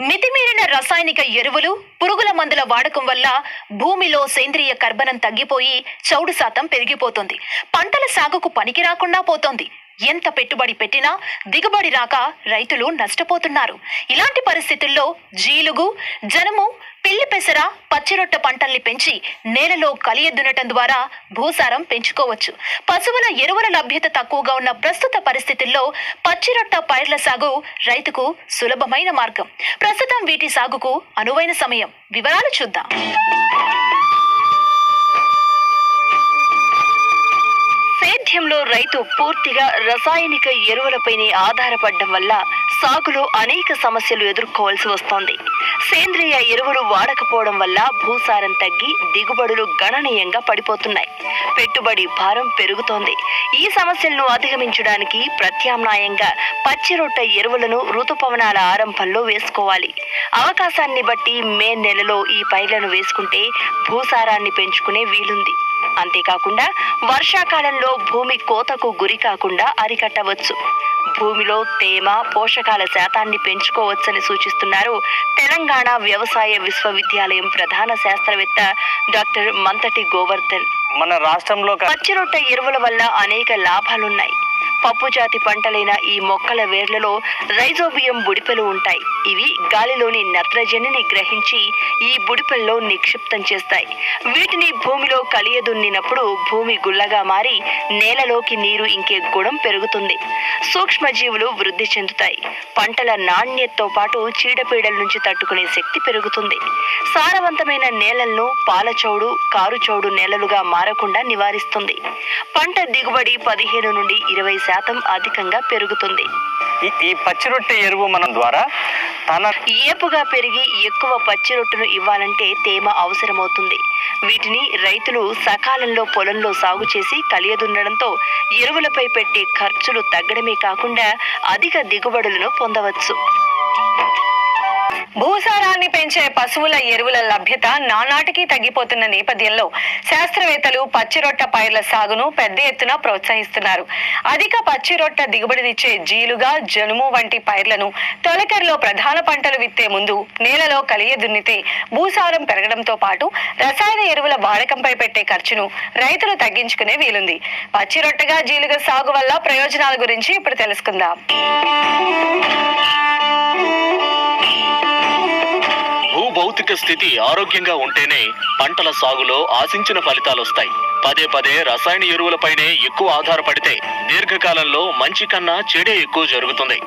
మితిమీరిన రసాయనిక ఎరువులు పురుగుల మందుల వాడకం వల్ల భూమిలో సేంద్రియ కర్బనం తగ్గిపోయి చౌడు శాతం పెరిగిపోతుంది. పంటల సాగుకు పనికి రాకుండా పోతోంది. ఎంత పెట్టుబడి పెట్టినా దిగుబడి రాక రైతులు నష్టపోతున్నారు. ఇలాంటి పరిస్థితుల్లో జీలుగు జనము పెసర పచ్చిరొట్ట పంటల్ని పెంచి నేలలో కలియదునటం ద్వారా భూసారం పెంచుకోవచ్చు. పశువుల ఎరువుల లభ్యత తక్కువగా ఉన్న ప్రస్తుత పరిస్థితుల్లో పచ్చిరొట్ట పైర్ల సాగు రైతుకు సులభమైన మార్గం. ప్రస్తుతం వీటి సాగుకు అనువైన సమయం. వివరాలు చూద్దాం. సేద్యంలో రైతు పూర్తిగా రసాయనిక ఎరువులపైనే ఆధారపడడం వల్ల సాగులో అనేక సమస్యలు ఎదుర్కోవాల్సి వస్తోంది. సేంద్రియ ఎరువులు వాడకపోవడం వల్ల భూసారం తగ్గి దిగుబడులు గణనీయంగా పడిపోతున్నాయి. పెట్టుబడి భారం పెరుగుతోంది. ఈ సమస్యలను అధిగమించడానికి ప్రత్యామ్నాయంగా పచ్చిరొట్ట ఎరువులను ఋతుపవనాల ఆరంభంలో వేసుకోవాలి. అవకాశాన్ని బట్టి మే నెలలో ఈ పైర్లను వేసుకుంటే భూసారాన్ని పెంచుకునే వీలుంది. అంతేకాకుండా వర్షాకాలంలో భూమి కోతకు గురి కాకుండా అరికట్టవచ్చు. భూమిలో తేమ పోషకాల శాతాన్ని పెంచుకోవచ్చని సూచిస్తున్నారు తెలంగాణ వ్యవసాయ విశ్వవిద్యాలయం ప్రధాన శాస్త్రవేత్త డాక్టర్ మంతటి గోవర్ధన్. మన రాష్ట్రంలో పచ్చిరొట్ట ఎరువుల వల్ల అనేక లాభాలున్నాయి. పప్పు జాతి పంటలైన ఈ మొక్కల వేర్లలో రైజోబియం బుడిపెలు ఉంటాయి. ఇవి గాలిలోని నత్రజనిని గ్రహించి ఈ బుడిపెల్లో నిక్షిప్తం చేస్తాయి. వీటిని భూమిలో కలియదున్నినప్పుడు భూమి గుల్లగా మారి నేలలోకి నీరు ఇంకే గుణం పెరుగుతుంది. సూక్ష్మజీవులు వృద్ధి చెందుతాయి. పంటల నాణ్యతతో పాటు చీడపీడల నుంచి తట్టుకునే శక్తి పెరుగుతుంది. సారవంతమైన నేలలను పాలచౌడు కారుచౌడు నేలలుగా మారకుండా నివారిస్తుంది. పంట దిగుబడి పదిహేను నుండి ఇరవై శాతం అధికంగా పెరుగుతుంది. ఈ- పచ్చి రొట్టె ఎరువు మనం ద్వారా తన ఏపుగా పెరిగి ఎక్కువ పచ్చి రొట్టును ఇవ్వాలంటే తేమ అవసరమవుతుంది. వీటిని రైతులు సకాలంలో పొలంలో సాగు చేసి కలియదున్నడంతో ఎరువులపై పెట్టే ఖర్చులు తగ్గడమే కాకుండా అధిక దిగుబడులను పొందవచ్చు. భూసారాన్ని పెంచే పశువుల ఎరువుల లభ్యత నానాటికి తగ్గిపోతున్న నేపథ్యంలో శాస్త్రవేత్తలు పచ్చిరొట్ట పైర్ల సాగును పెద్ద ఎత్తున ప్రోత్సహిస్తున్నారు. అధిక పచ్చిరొట్ట దిగుబడినిచ్చే జీలుగా జనుము వంటి పైర్లను తొలకరిలో ప్రధాన పంటలు విత్తే ముందు నేలలో కలియ దున్నితే భూసారం పెరగడంతో పాటు రసాయన ఎరువుల వాడకంపై పెట్టే ఖర్చును రైతులు తగ్గించుకునే వీలుంది. పచ్చిరొట్టగా జీలుగ సాగు వల్ల ప్రయోజనాల గురించి ఇప్పుడు తెలుసుకుందాం. భౌతిక స్థితి ఆరోగ్యంగా ఉంటేనే పంటల సాగులో ఆశించిన ఫలితాలు వస్తాయి పదే పదే రసాయన ఎరువులపైనే ఎక్కువ ఆధారపడితే దీర్ఘకాలంలో మంచి కన్నా చెడే ఎక్కువ జరుగుతుంది.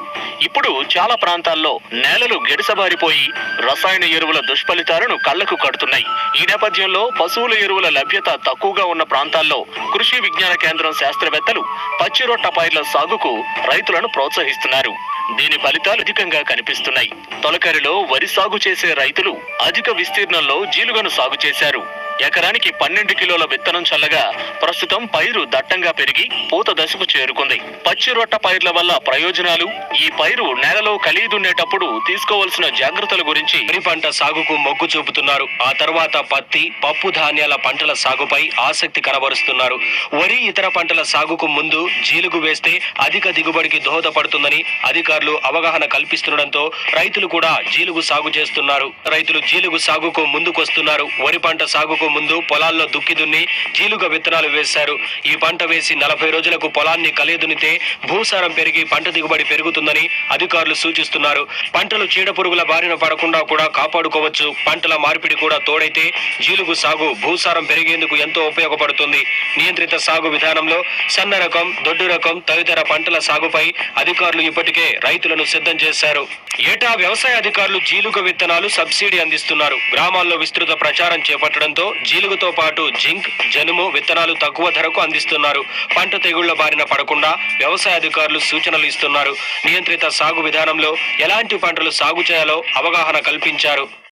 ఇప్పుడు చాలా ప్రాంతాల్లో నేలలు గెడిసబారిపోయి రసాయన ఎరువుల దుష్ఫలితాలను కళ్ళకు కడుతున్నాయి. ఈ నేపథ్యంలో పశువుల ఎరువుల లభ్యత తక్కువగా ఉన్న ప్రాంతాల్లో కృషి విజ్ఞాన కేంద్రం శాస్త్రవేత్తలు పచ్చిరొట్ట పైర్ల సాగుకు రైతులను ప్రోత్సహిస్తున్నారు. దీని ఫలితాలు అధికంగా కనిపిస్తున్నాయి. తొలకరిలో వరి సాగు చేసే రైతులు అధిక విస్తీర్ణంలో జీలుగను సాగు చేశారు. ఎకరానికి పన్నెండు కిలోల విత్తనం చల్లగా ప్రస్తుతం పైరు దట్టంగా పెరిగి పూత దశకు చేరుకుంది. పచ్చి రొట్ట పైర్ల వల్ల ప్రయోజనాలు ఈ పైరు నేలలో కలిగి దున్నేటప్పుడు తీసుకోవాల్సిన జాగ్రత్తల గురించి వరి పంట సాగుకు మొగ్గు చూపుతున్నారు. ఆ తర్వాత పత్తి పప్పు ధాన్యాల పంటల సాగుపై ఆసక్తి కనబరుస్తున్నారు. వరి ఇతర పంటల సాగుకు ముందు జీలుగు వేస్తే అధిక దిగుబడికి దోహదపడుతుందని అధికారులు అవగాహన కల్పిస్తుండటంతో రైతులు కూడా జీలుగు సాగు చేస్తున్నారు. రైతులు జీలుగు సాగుకు ముందుకొస్తున్నారు. వరి పంట సాగుకు ముందు పొలాల్లో దుక్కి దున్ని జీలుగ విత్తనాలు వేశారు. ఈ పంట వేసి నలభై రోజులకు పొలాన్ని కలియదునితే భూసారం పెరిగి పంట దిగుబడి పెరుగుతుందని అధికారులు సూచిస్తున్నారు. పంటలు చీడపురుగుల బారిన పడకుండా కూడా కాపాడుకోవచ్చు. పంటల మార్పిడి కూడా తోడైతే జీలుగు సాగు భూసారం పెరిగేందుకు ఎంతో ఉపయోగపడుతుంది. నియంత్రిత సాగు విధానంలో సన్న రకం దొడ్డు రకం తదితర పంటల సాగుపై అధికారులు ఇప్పటికే రైతులను సిద్ధం చేశారు. ఏటా వ్యవసాయ అధికారులు జీలుగ విత్తనాలు సబ్సిడీ అందిస్తున్నారు. గ్రామాల్లో విస్తృత ప్రచారం చేపట్టడంతో జీలుగుతో పాటు జింక్ జనుము విత్తనాలు తక్కువ ధరకు అందిస్తున్నారు. పంట తెగుళ్ళ బారిన పడకుండా వ్యవసాయ అధికారులు సూచనలు ఇస్తున్నారు. నియంత్రిత సాగు విధానంలో ఎలాంటి పంటలు సాగు చేయాలో అవగాహన కల్పించారు.